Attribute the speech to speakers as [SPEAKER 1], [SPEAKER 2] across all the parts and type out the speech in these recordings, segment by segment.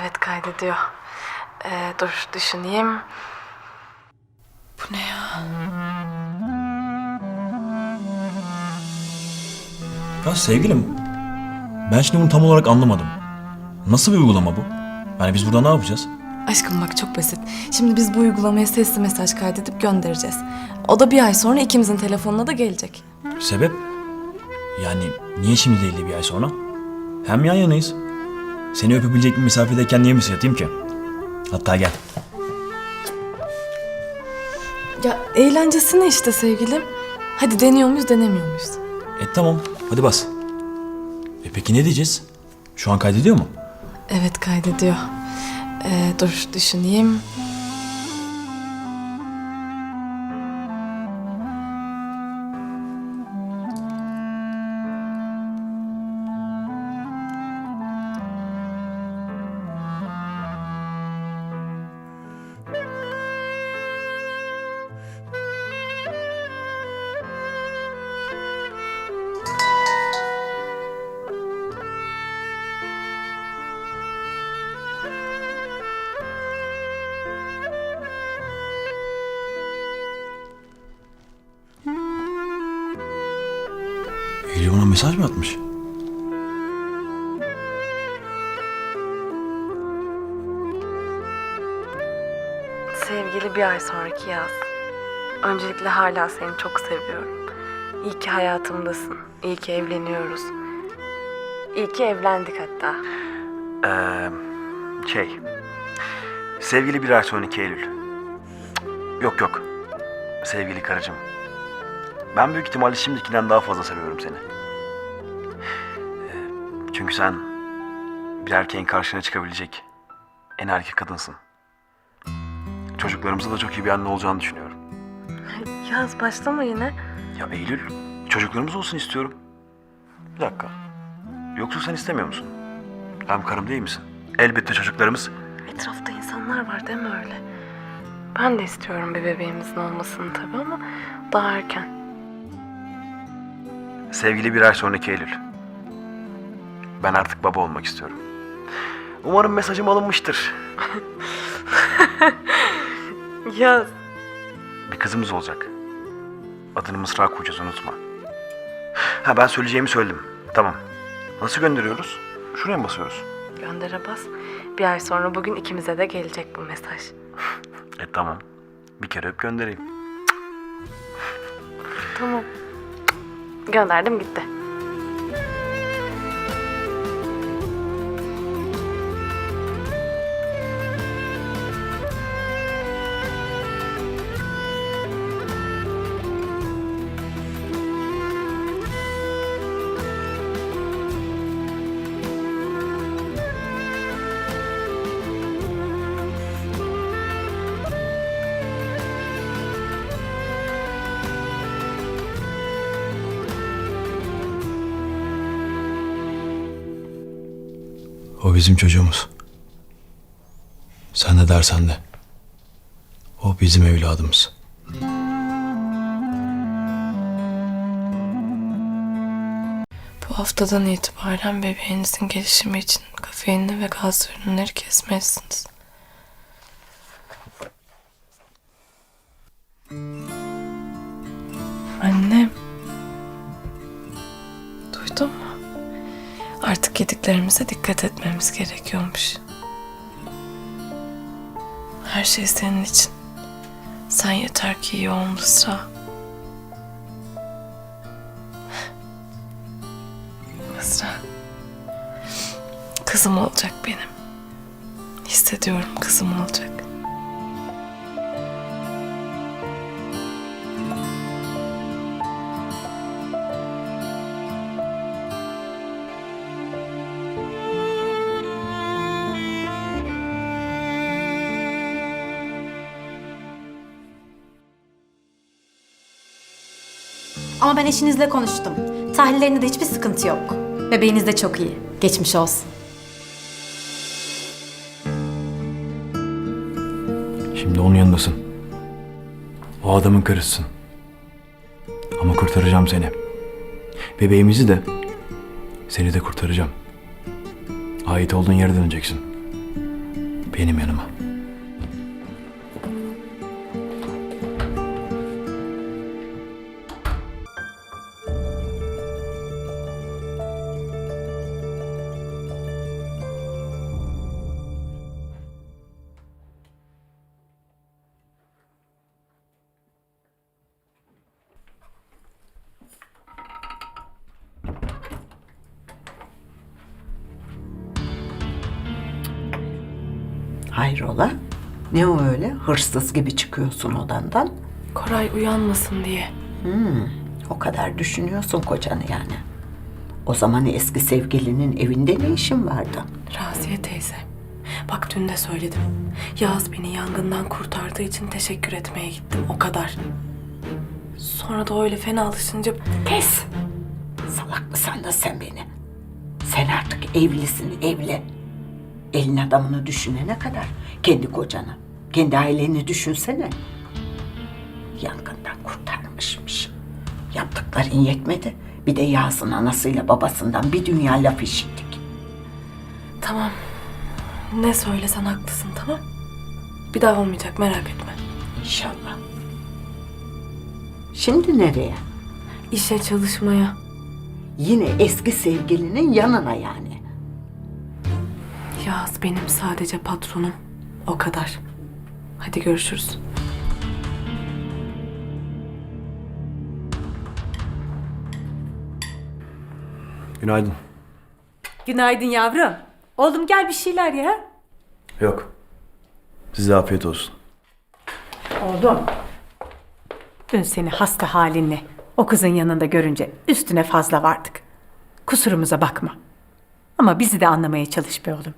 [SPEAKER 1] Evet kaydediyor. Ee, dur düşüneyim. Bu ne ya?
[SPEAKER 2] Ya sevgilim, ben şimdi bunu tam olarak anlamadım. Nasıl bir uygulama bu? Yani biz burada ne yapacağız?
[SPEAKER 1] Aşkım bak çok basit. Şimdi biz bu uygulamaya sesli mesaj kaydedip göndereceğiz. O da bir ay sonra ikimizin telefonuna da gelecek.
[SPEAKER 2] Sebep? Yani niye şimdi değil de bir ay sonra? Hem yan yanayız. Seni öpebilecek bir mesafedeyken niye mesaj atayım ki? Hatta gel.
[SPEAKER 1] Ya eğlencesine işte sevgilim. Hadi deniyor muyuz denemiyor muyuz?
[SPEAKER 2] E tamam, hadi bas. E peki ne diyeceğiz? Şu an kaydediyor mu?
[SPEAKER 1] Evet kaydediyor. Ee, dur düşüneyim. Hala seni çok seviyorum. İyi ki hayatımdasın. İyi ki evleniyoruz. İyi ki evlendik hatta.
[SPEAKER 3] Ee, şey, sevgili bir ay sonraki Eylül. Cık, Yok yok, sevgili karıcığım. Ben büyük ihtimalle şimdikinden daha fazla seviyorum seni. Çünkü sen bir erkeğin karşına çıkabilecek en erkek kadınsın. Çocuklarımıza da çok iyi bir anne olacağını düşünüyorum.
[SPEAKER 1] Yaz başlama yine.
[SPEAKER 3] Ya Eylül, çocuklarımız olsun istiyorum. Bir dakika. Yoksa sen istemiyor musun? Hem karım değil misin? Elbette çocuklarımız
[SPEAKER 1] Etrafta insanlar var değil mi öyle? Ben de istiyorum bir bebeğimizin olmasını tabii ama daha erken.
[SPEAKER 3] Sevgili bir ay sonraki Eylül. Ben artık baba olmak istiyorum. Umarım mesajım alınmıştır.
[SPEAKER 1] Yaz.
[SPEAKER 3] Bir kızımız olacak. Adını Mısra koyacağız unutma. Ha ben söyleyeceğimi söyledim. Tamam. Nasıl gönderiyoruz? Şuraya mı basıyoruz?
[SPEAKER 1] Göndere bas. Bir ay sonra bugün ikimize de gelecek bu mesaj.
[SPEAKER 3] E tamam. Bir kere öp göndereyim.
[SPEAKER 1] Tamam. Gönderdim gitti.
[SPEAKER 2] Bizim çocuğumuz. Sen ne dersen de. O bizim evladımız.
[SPEAKER 1] Bu haftadan itibaren bebeğinizin gelişimi için kafeinli ve gaz ürünleri kesmelisiniz. Annem. Artık yediklerimize dikkat etmemiz gerekiyormuş. Her şey senin için. Sen yeter ki iyi ol Mısra. Mısra. Kızım olacak benim. Hissediyorum kızım olacak.
[SPEAKER 4] Ama ben eşinizle konuştum. Tahlillerinde de hiçbir sıkıntı yok. Bebeğiniz de çok iyi. Geçmiş olsun.
[SPEAKER 2] Şimdi onun yanındasın. O adamın karısısın. Ama kurtaracağım seni. Bebeğimizi de seni de kurtaracağım. Ait olduğun yere döneceksin.
[SPEAKER 5] Benim yanıma.
[SPEAKER 6] Hayrola? Ne o öyle? Hırsız gibi çıkıyorsun odandan.
[SPEAKER 1] Koray uyanmasın diye.
[SPEAKER 6] O kadar düşünüyorsun kocanı yani. O zaman eski sevgilinin evinde ne işin vardı?
[SPEAKER 1] Raziye teyze. Bak dün de söyledim. Yağız beni yangından kurtardığı için teşekkür etmeye gittim. O kadar. Sonra da öyle fena alışınca...
[SPEAKER 6] Kes! Salak mı sandın sen beni? Sen artık evlisin, evli. Elin adamını düşünene kadar kendi kocanı, kendi aileni düşünsene. Yangından kurtarmışmış. Yaptıkların yetmedi. Bir de Yağız'ın anasıyla babasından bir dünya laf işittik.
[SPEAKER 1] Tamam. Ne söylesen haklısın tamam. Bir daha olmayacak merak etme.
[SPEAKER 6] İnşallah. Şimdi nereye?
[SPEAKER 1] İşe çalışmaya.
[SPEAKER 6] Yine eski sevgilinin yanına yani.
[SPEAKER 1] Yağız benim sadece patronum. O kadar. Hadi görüşürüz.
[SPEAKER 2] Günaydın.
[SPEAKER 7] Günaydın yavrum. Oğlum gel bir şeyler ya.
[SPEAKER 2] Yok. Size afiyet olsun.
[SPEAKER 7] Oğlum. Dün seni hasta halinle o kızın yanında görünce üstüne fazla vardık. Kusurumuza bakma. Ama bizi de anlamaya çalış be oğlum.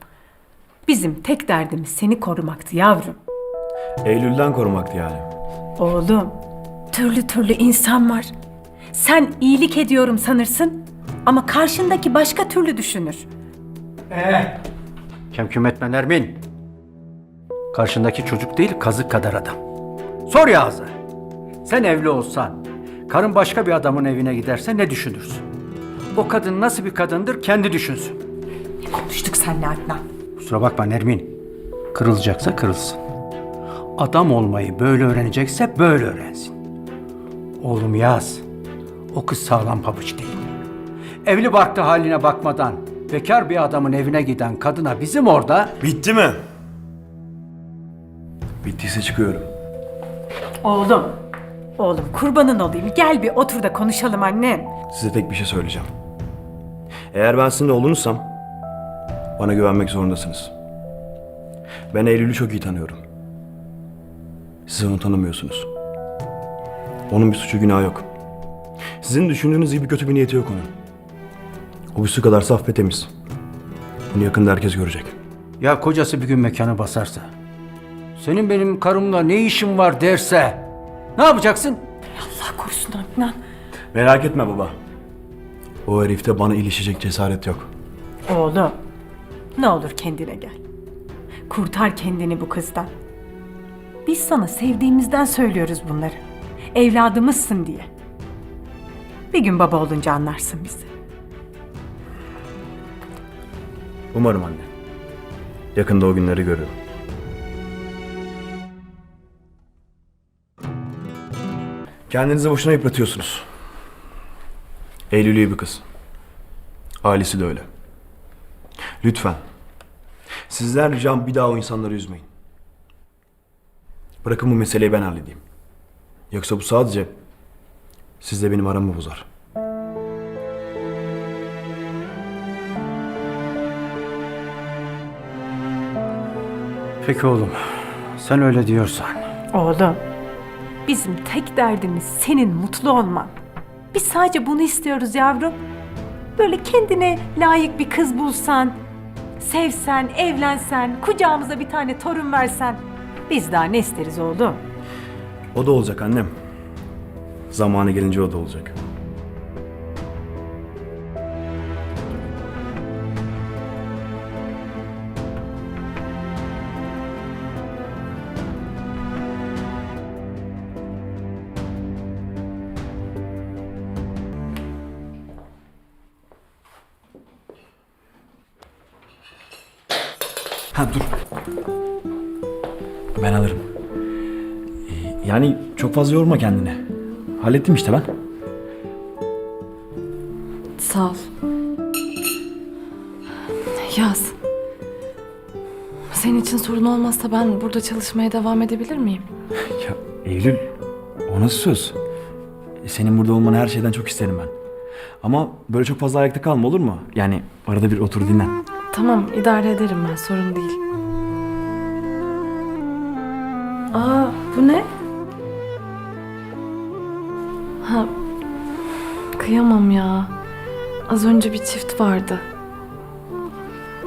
[SPEAKER 7] Bizim tek derdimiz seni korumaktı yavrum.
[SPEAKER 2] Eylül'den korumaktı yani.
[SPEAKER 7] Oğlum, türlü türlü insan var. Sen iyilik ediyorum sanırsın ama karşındaki başka türlü düşünür.
[SPEAKER 8] Kemküm etme Nermin. Karşındaki çocuk değil kazık kadar adam. Sor Yağız'a. Sen evli olsan, karın başka bir adamın evine giderse ne düşünürsün? O kadın nasıl bir kadındır kendi düşünsün.
[SPEAKER 7] Konuştuk seninle Adnan.
[SPEAKER 8] Kusura bakma Nermin. Kırılacaksa kırılsın. Adam olmayı böyle öğrenecekse böyle öğrensin. Oğlum Yağız, o kız sağlam pabuç değil. Evli barklı haline bakmadan bekar bir adamın evine giden kadına bizim orada
[SPEAKER 2] Bitti mi? Bittiyse çıkıyorum.
[SPEAKER 7] Oğlum, oğlum kurbanın olayım. Gel bir otur da konuşalım annem.
[SPEAKER 2] Size tek bir şey söyleyeceğim. Eğer ben sizinle olunursam bana güvenmek zorundasınız. Ben Eylül'ü çok iyi tanıyorum. Siz onu tanımıyorsunuz. Onun bir suçu günahı yok. Sizin düşündüğünüz gibi kötü bir niyeti yok onun. O bir su kadar saf ve temiz. Bunu yakında herkes görecek.
[SPEAKER 8] Ya kocası bir gün mekanı basarsa, senin benim karımla ne işin var derse, ne yapacaksın?
[SPEAKER 7] Allah korusun Adnan.
[SPEAKER 2] Merak etme baba. O herifte bana ilişecek cesaret yok.
[SPEAKER 7] Oğlum, ne olur kendine gel. Kurtar kendini bu kızdan. Biz sana sevdiğimizden söylüyoruz bunları. Evladımızsın diye. Bir gün baba olunca anlarsın bizi.
[SPEAKER 2] Umarım anne. Yakında o günleri görürüm. Kendinizi boşuna yıpratıyorsunuz. Eylül iyi bir kız. Ailesi de öyle. Lütfen. Sizden ricam bir daha o insanları üzmeyin. Bırakın bu meseleyi ben halledeyim. Yoksa bu sadece sizle benim aramı bozar.
[SPEAKER 8] Peki oğlum, sen öyle diyorsan.
[SPEAKER 7] Oğlum, bizim tek derdimiz senin mutlu olman. Biz sadece bunu istiyoruz yavrum. Böyle kendine layık bir kız bulsan, sevsen, evlensen, kucağımıza bir tane torun versen. Biz daha ne isteriz oğlum?
[SPEAKER 2] O da olacak annem. Zamanı gelince o da olacak. Ha dur. Ben alırım. Ee, Yani çok fazla yorma kendini. Hallettim işte ben.
[SPEAKER 1] Sağ ol. Yaz. Senin için sorun olmazsa ben burada çalışmaya devam edebilir miyim?
[SPEAKER 2] Ya Eylül, o nasıl söz? Senin burada olmanı her şeyden çok isterim ben. Ama böyle çok fazla ayakta kalma olur mu? Yani arada bir otur dinlen.
[SPEAKER 1] Tamam, idare ederim ben, sorun değil. Aa, bu ne? Ha, kıyamam ya. Az önce bir çift vardı.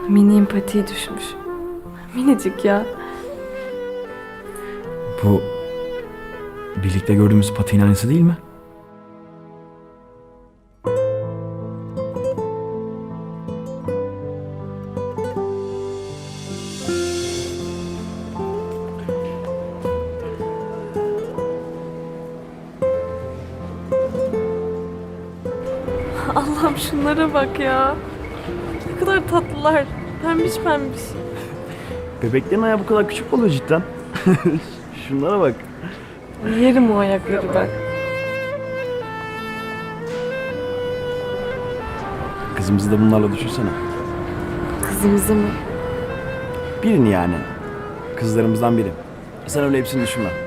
[SPEAKER 1] Mini empatiye düşmüş. Minicik ya.
[SPEAKER 2] Bu birlikte gördüğümüz patiğin aynısı değil mi?
[SPEAKER 1] Allah'ım şunlara bak ya. Ne kadar tatlılar. Pembiş pembiş.
[SPEAKER 2] Bebeklerin ayağı bu kadar küçük oluyor cidden? Şunlara bak.
[SPEAKER 1] Yerim o ayakları ben.
[SPEAKER 2] Kızımızı da bunlarla düşünsene.
[SPEAKER 1] Kızımızı mı?
[SPEAKER 2] Birini yani. Kızlarımızdan biri. Sen öyle hepsini düşünme.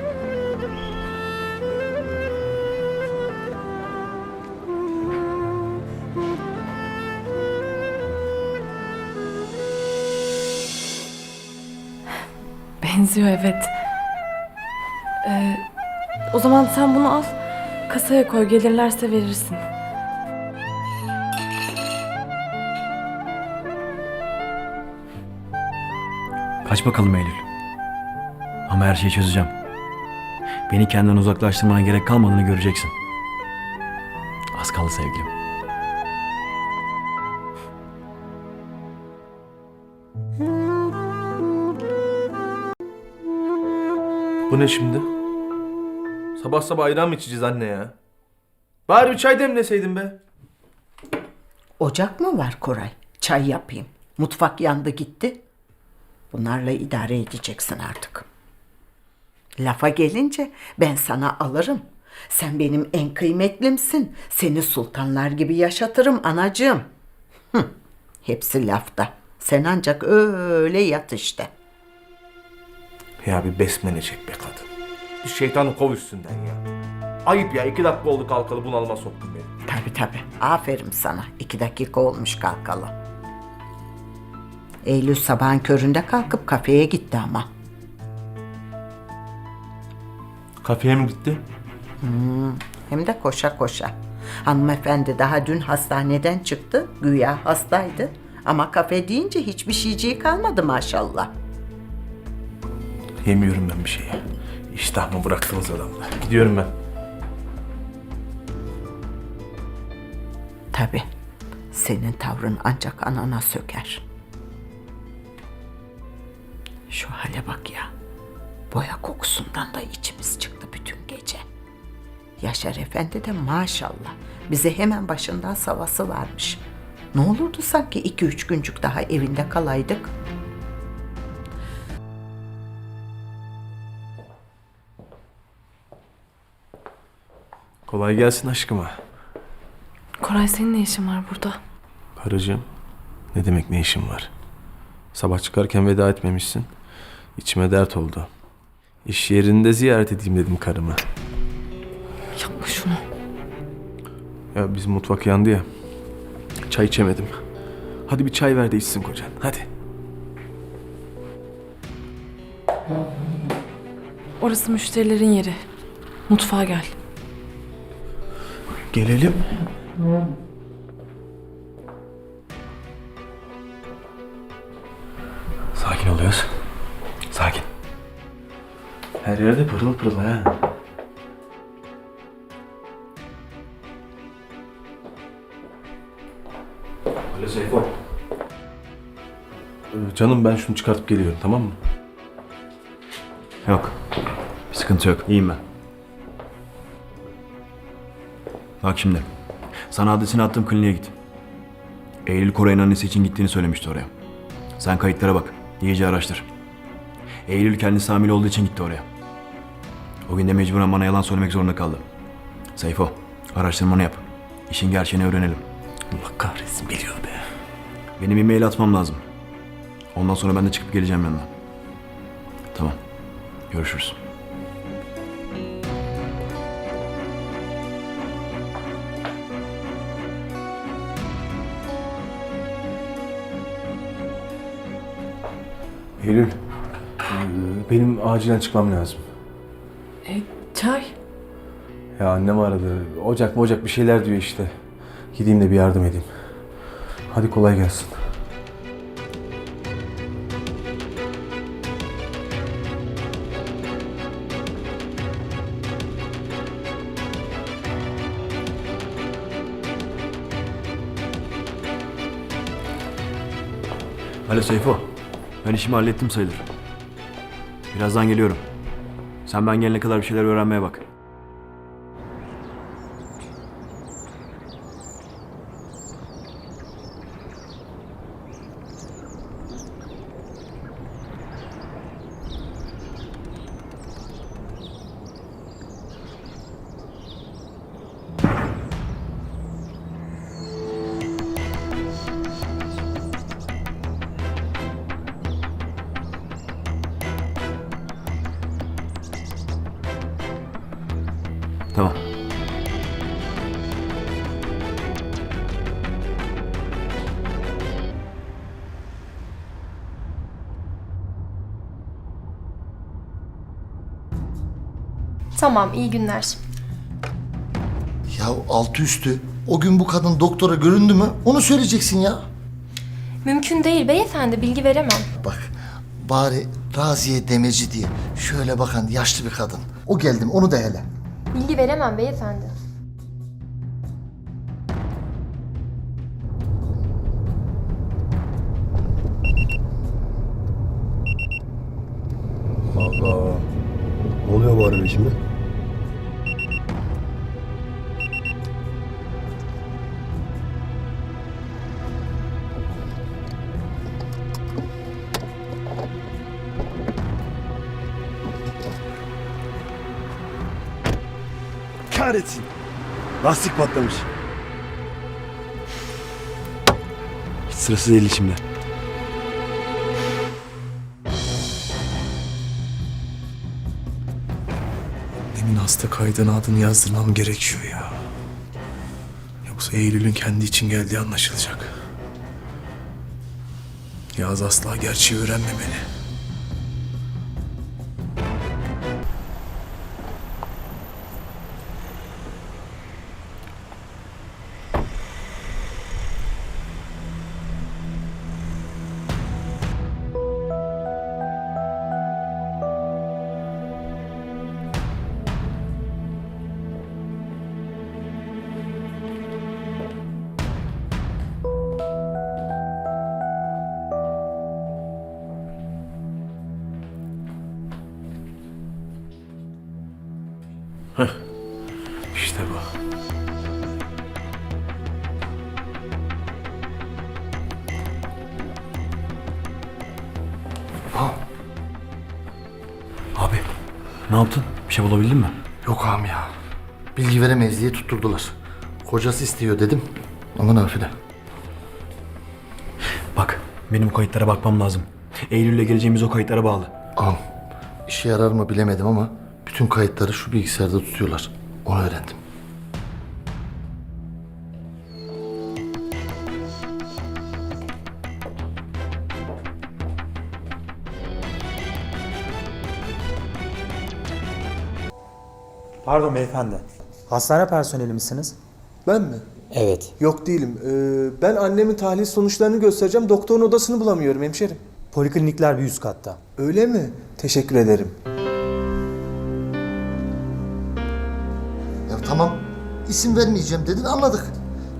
[SPEAKER 1] Benziyor evet. Ee, o zaman sen bunu al. Kasaya koy. Gelirlerse verirsin.
[SPEAKER 2] Kaç bakalım Eylül. Ama her şeyi çözeceğim. Beni kendinden uzaklaştırmana gerek kalmadığını göreceksin. Az kaldı sevgilim.
[SPEAKER 9] Ne şimdi? Sabah sabah ayran mı içeceğiz anne ya? Bari bir çay demleseydin be.
[SPEAKER 6] Ocak mı var Koray? Çay yapayım. Mutfak yandı gitti. Bunlarla idare edeceksin artık. Lafa gelince ben sana alırım. Sen benim en kıymetlimsin. Seni sultanlar gibi yaşatırım anacığım. Hı, hepsi lafta. Sen ancak öyle yat işte.
[SPEAKER 9] Ya bir besmele çek be kadın. Bir şeytanı kov üstünden ya. Ayıp ya iki dakika oldu kalkalı bunalıma soktun beni.
[SPEAKER 6] Tabii tabii. Aferin sana. İki dakika olmuş kalkalı. Eylül sabahın köründe kalkıp kafeye gitti ama.
[SPEAKER 9] Kafeye mi gitti?
[SPEAKER 6] Hem de koşa koşa. Hanımefendi daha dün hastaneden çıktı. Güya hastaydı. Ama kafe deyince hiçbir şeyciği kalmadı maşallah.
[SPEAKER 9] Yemiyorum ben bir şeye. İştah mı bıraktınız adamla? Gidiyorum ben.
[SPEAKER 6] Tabii. Senin tavrın ancak anana söker. Şu hale bak ya. Boya kokusundan da içimiz çıktı bütün gece. Yaşar Efendi de maşallah bize hemen başından savası varmış. Ne olurdu sanki iki üç güncük daha evinde kalaydık.
[SPEAKER 9] Kolay gelsin aşkıma.
[SPEAKER 1] Koray senin ne işin var burada?
[SPEAKER 9] Karıcığım. Ne demek ne işin var? Sabah çıkarken veda etmemişsin. İçime dert oldu. İş yerinde ziyaret edeyim dedim karımı.
[SPEAKER 1] Yapma şunu.
[SPEAKER 9] Ya bizim mutfak yandı ya. Çay içemedim. Hadi bir çay ver de içsin kocan. Hadi.
[SPEAKER 1] Orası müşterilerin yeri. Mutfağa gel.
[SPEAKER 9] Gelelim.
[SPEAKER 2] Sakin oluyoruz. Sakin.
[SPEAKER 9] Her yerde pırıl pırıl ha. Alo Seyfo. Ee, Canım ben şunu çıkartıp geliyorum tamam mı?
[SPEAKER 2] Yok. Bir sıkıntı yok. İyiyim ben. Bak şimdi. Sana adresini attığım kliniğe git. Eylül Koray'ın annesi için gittiğini söylemişti oraya. Sen kayıtlara bak. İyice araştır. Eylül kendisi hamile olduğu için gitti oraya. O gün de mecburen bana yalan söylemek zorunda kaldı. Seyfo, araştırmanı yap. İşin gerçeğini öğrenelim.
[SPEAKER 9] Allah kahretsin biliyor be.
[SPEAKER 2] Benim bir mail atmam lazım. Ondan sonra ben de çıkıp geleceğim yanına. Tamam. Görüşürüz.
[SPEAKER 9] Eylül, ee, benim acilen çıkmam lazım.
[SPEAKER 1] Çay.
[SPEAKER 9] Ya annem aradı. Ocak mı ocak bir şeyler diyor işte. Gideyim de bir yardım edeyim. Hadi kolay gelsin.
[SPEAKER 2] Alo Seyfo. Ben işimi hallettim sayılır. Birazdan geliyorum. Sen ben gelene kadar bir şeyler öğrenmeye bak. Tamam,
[SPEAKER 10] iyi günler.
[SPEAKER 11] Ya altı üstü o gün bu kadın doktora göründü mü onu söyleyeceksin ya.
[SPEAKER 10] Mümkün değil beyefendi, bilgi veremem.
[SPEAKER 11] Bak bari Raziye Demeci diye şöyle bakan yaşlı bir kadın. O geldim onu da hele.
[SPEAKER 10] Bilgi veremem beyefendi.
[SPEAKER 3] Kahretsin. Lastik patlamış. Hiç sırası değil şimdi.
[SPEAKER 9] Demin hasta kaydına adını yazdırmam gerekiyor ya. Yoksa Eylül'ün kendi için geldiği anlaşılacak. Yaz asla gerçeği öğrenmemeli.
[SPEAKER 2] Ne yaptın? Bir şey bulabildin mi?
[SPEAKER 11] Yok ağam ya. Bilgi veremeyiz diye tutturdular. Kocası istiyor dedim ama nafile.
[SPEAKER 2] Bak, benim kayıtlara bakmam lazım. Eylül'le geleceğimiz o kayıtlara bağlı.
[SPEAKER 11] Ağam işe yarar mı bilemedim ama bütün kayıtları şu bilgisayarda tutuyorlar. Onu öğrendim.
[SPEAKER 12] Pardon beyefendi. Hastane personeli misiniz?
[SPEAKER 13] Ben mi?
[SPEAKER 12] Evet.
[SPEAKER 13] Yok değilim. Ee, ben annemin tahlil sonuçlarını göstereceğim. Doktorun odasını bulamıyorum hemşerim.
[SPEAKER 12] Poliklinikler bir üst katta.
[SPEAKER 13] Öyle mi? Teşekkür ederim.
[SPEAKER 11] Ya tamam isim vermeyeceğim dedin anladık.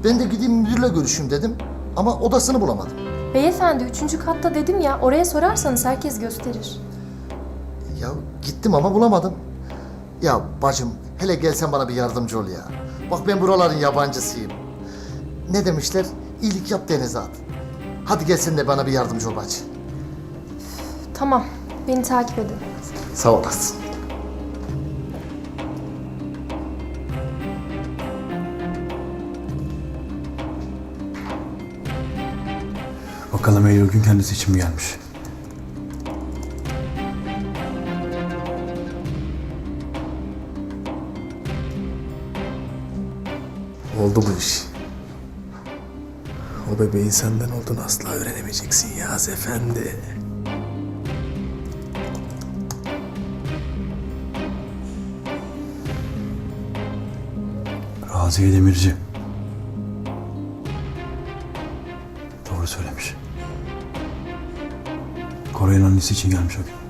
[SPEAKER 11] Ben de gideyim müdürle görüşeyim dedim ama odasını bulamadım.
[SPEAKER 10] Beyefendi, üçüncü katta dedim ya, oraya sorarsanız herkes gösterir.
[SPEAKER 11] Ya gittim ama bulamadım. Ya bacım hele gelsen bana bir yardımcı ol ya. Bak ben buraların yabancısıyım. Ne demişler? İyilik yap denize at. Hadi gelsin de bana bir yardımcı ol bacı.
[SPEAKER 10] Tamam, Beni takip edin.
[SPEAKER 11] Sağ olasın.
[SPEAKER 2] Bakalım Eylül gün kendisi için mi gelmiş?
[SPEAKER 9] Oldu bu iş. O bebeğin senden olduğunu asla öğrenemeyeceksin Yaz Efendi.
[SPEAKER 2] Raziye Demirci. Doğru söylemiş. Koray'ın annesi için gelmiş o gün.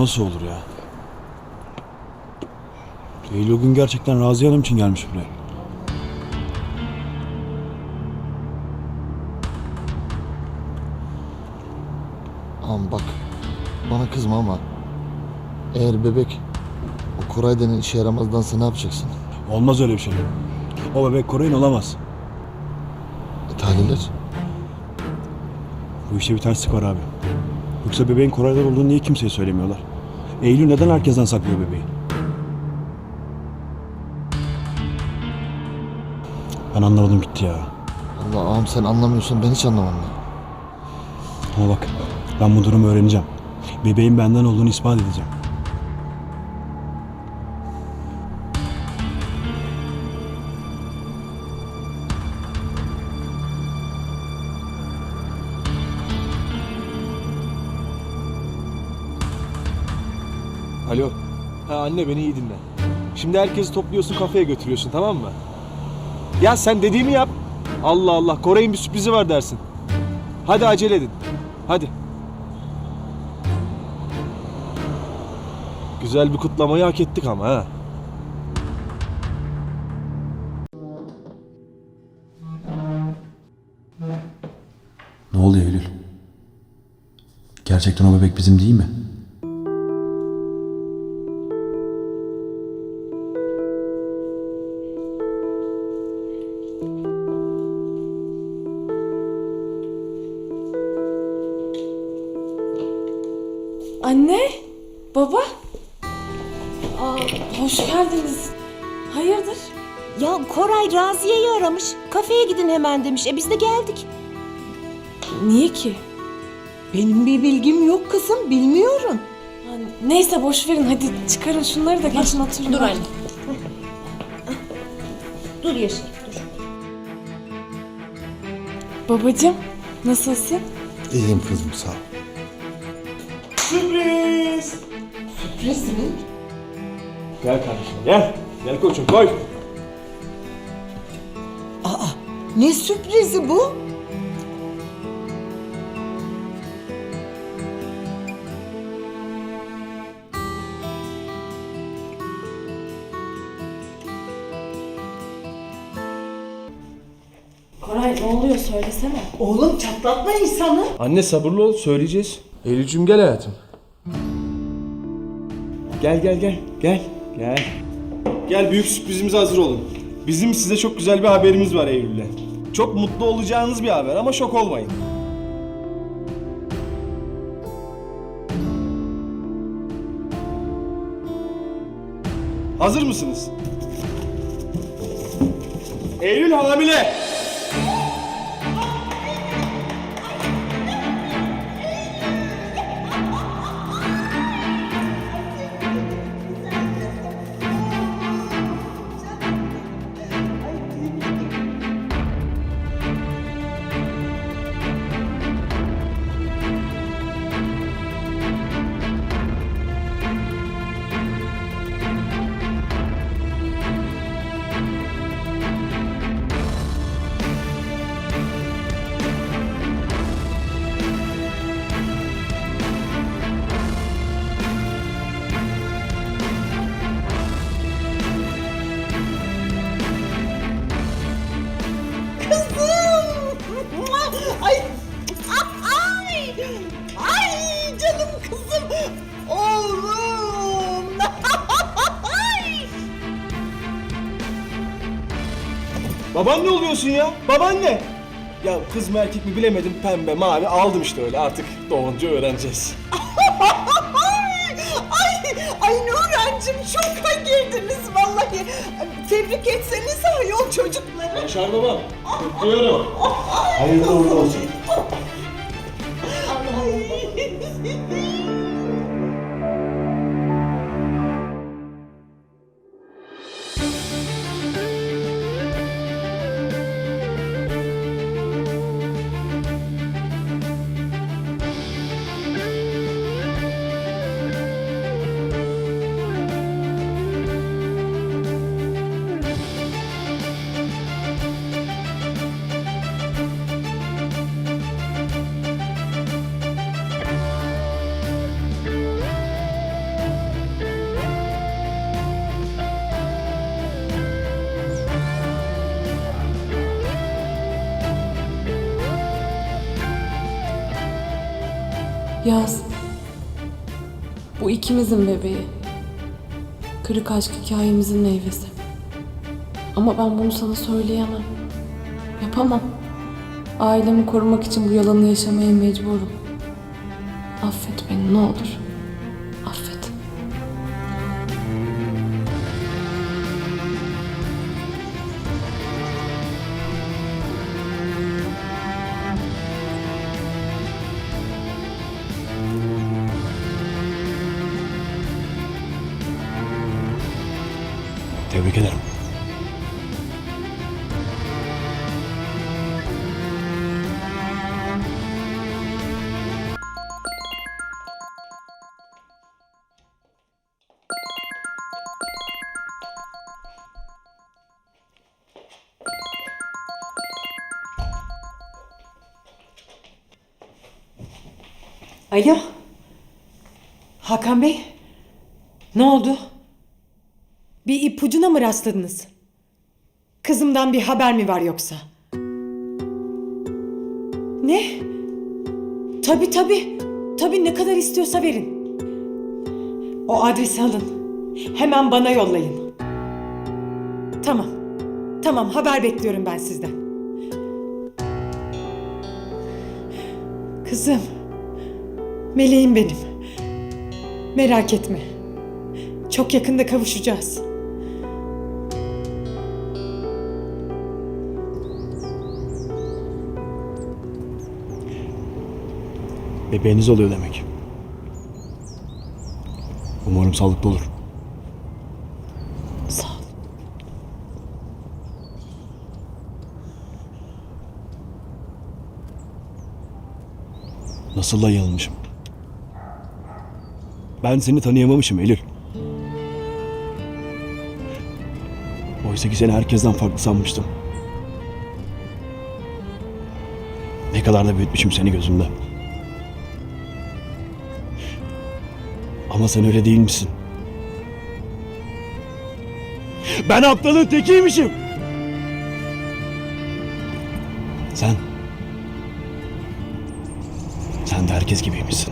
[SPEAKER 2] Nasıl olur ya? Eylül gün gerçekten Raziye Hanım için gelmiş buraya.
[SPEAKER 11] Ama bak bana kızma ama eğer bebek o Koray denen işe yaramazdansa ne yapacaksın?
[SPEAKER 2] Olmaz öyle bir şey. O bebek Koray'ın olamaz.
[SPEAKER 11] E, tahliller?
[SPEAKER 2] Bu işte bir terslik var abi. Yoksa bebeğin Koray'dan olduğunu niye kimseye söylemiyorlar? Eylül neden herkesten saklıyor bebeği? Ben anlamadım gitti ya.
[SPEAKER 11] Allah ağam sen anlamıyorsan ben hiç anlamam.
[SPEAKER 2] Ama bak ben bu durumu öğreneceğim. Bebeğin benden olduğunu ispat edeceğim.
[SPEAKER 9] Alo. Ha anne beni iyi dinle. Şimdi herkesi topluyorsun kafeye götürüyorsun tamam mı? Ya sen dediğimi yap. Allah Allah Koray'ın bir sürprizi var dersin. Hadi acele edin. Hadi. Güzel bir kutlamayı hak ettik ama ha.
[SPEAKER 2] Ne oluyor Eylül? Gerçekten o bebek bizim değil mi?
[SPEAKER 14] Hemen demiş. E biz de geldik.
[SPEAKER 1] Niye ki?
[SPEAKER 14] Benim bir bilgim yok kızım. Bilmiyorum.
[SPEAKER 1] Ha, Neyse boş verin hadi çıkarın şunları da geçin oturun.
[SPEAKER 14] Dur anne. Dur Yaşar dur.
[SPEAKER 1] Babacığım nasılsın?
[SPEAKER 11] İyiyim kızım sağ ol.
[SPEAKER 9] Sürpriz.
[SPEAKER 14] Sürpriz mi?
[SPEAKER 9] Gel kardeşim gel. Gel koçum koy.
[SPEAKER 14] Ne sürprizi bu?
[SPEAKER 1] Koray ne oluyor söylesene.
[SPEAKER 14] Oğlum çatlatma insanı.
[SPEAKER 9] Anne sabırlı ol söyleyeceğiz. Eylül'cüm gel hayatım. Gel gel gel gel gel. Gel büyük sürprizimize hazır olun. Bizim size çok güzel bir haberimiz var Eylül'le. Çok mutlu olacağınız bir haber ama şok olmayın. Hazır mısınız? Eylül hamile. Babaanne oluyorsun ya. Babaanne. Ya kız mı erkek mi bilemedim pembe mavi aldım işte öyle artık doğunca öğreneceğiz.
[SPEAKER 7] Ay, ay Nurhancığım şoka girdiniz vallahi. Tebrik etseniz ayol çocukları.
[SPEAKER 9] Yaşar babam. Kutluyorum. Hayırlı uğurlu olsun.
[SPEAKER 1] Yaz. Bu ikimizin bebeği. Kırık aşk hikayemizin meyvesi. Ama ben bunu sana söyleyemem. Yapamam. Ailemi korumak için bu yalanı yaşamaya mecburum. Affet beni ne olur.
[SPEAKER 2] Tebrik ederim.
[SPEAKER 7] Alo. Hakan Bey. Ne oldu? Bir ipucuna mı rastladınız? Kızımdan bir haber mi var yoksa? Ne? Tabii tabii. Tabii ne kadar istiyorsa verin. O adresi alın. Hemen bana yollayın. Tamam. Tamam haber bekliyorum ben sizden. Kızım. Meleğim benim. Merak etme. Çok yakında kavuşacağız.
[SPEAKER 2] Bebeğiniz oluyor demek. Umarım sağlıklı olur.
[SPEAKER 7] Sağ ol.
[SPEAKER 2] Nasıl da yanılmışım. Ben seni tanıyamamışım Eylül. Oysa ki seni herkesten farklı sanmıştım. Ne kadar da büyütmüşüm seni gözümde. Ama sen öyle değil misin? Ben aptalın tekiymişim. Sen... Sen de herkes gibiymişsin.